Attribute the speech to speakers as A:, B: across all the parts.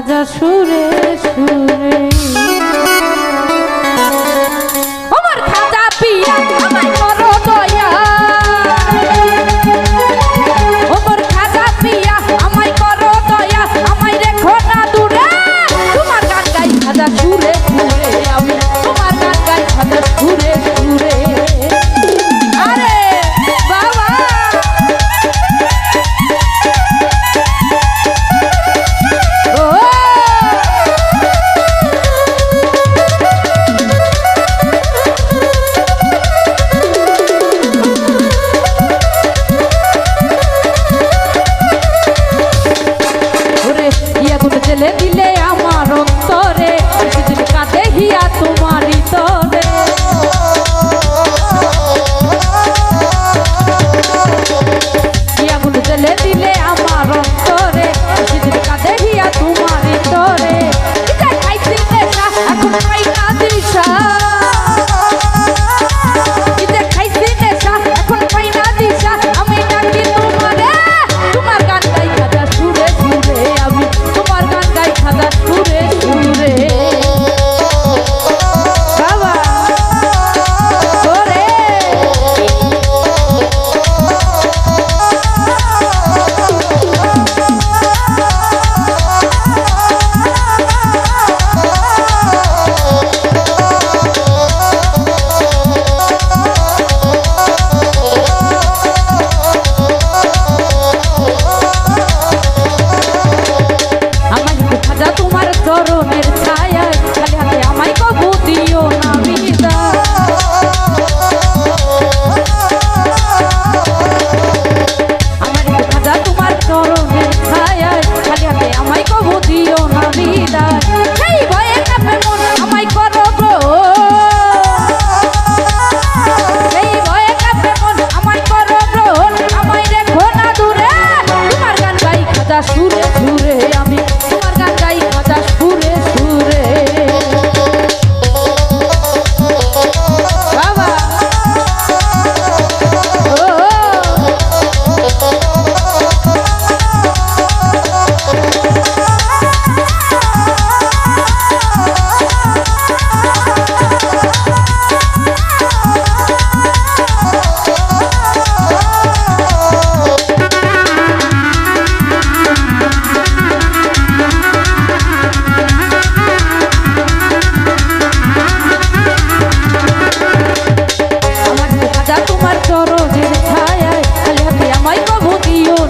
A: রাজা সুরে সুরে। আমার খাজা পিয়া আমার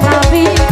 A: happy.